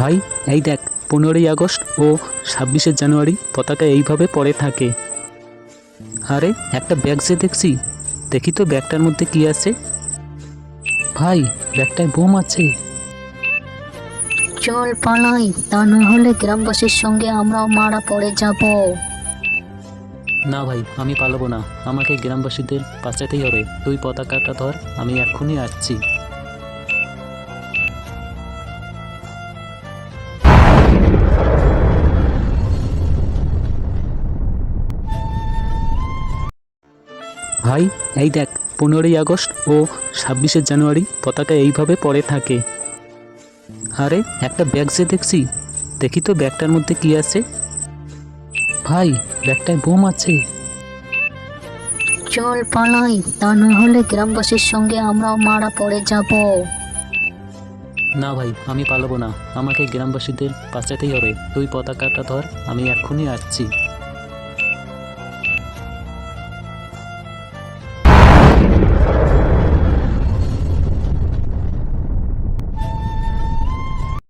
ভাই এই দেখ পনেরোই আগস্ট ও ছাব্বিশে জানুয়ারি পতাকা এইভাবে পড়ে থাকে। আরে একটা ব্যাগ যে দেখছি দেখি তো ব্যাগটার মধ্যে কি আছে। ভাই ব্যাগটায় বোম আছে। চল পালাই তা না হলে গ্রামবাসীর সঙ্গে আমরাও মারা পড়ে যাব। না ভাই আমি পালাবো না। আমাকে গ্রামবাসীদের বাঁচাতেই হবে। তুই পতাকাটা ধর আমি এক্ষুনি আসছি। ভাই এই দেখ পনেরোই আগস্ট ও ছাব্বিশে জানুয়ারি পতাকা এইভাবে পড়ে থাকে। আরে একটা ব্যাগ যে দেখছি দেখি তো ব্যাগটার মধ্যে কি আছে। ভাই ব্যাগটায় বোম আছে। চল পালাই তা না হলে গ্রামবাসীর সঙ্গে আমরাও মারা পড়ে যাব। না ভাই আমি পালাবো না। আমাকে গ্রামবাসীদের বাঁচাতেই হবে। তুই পতাকাটা ধর আমি এক্ষুনি আসছি।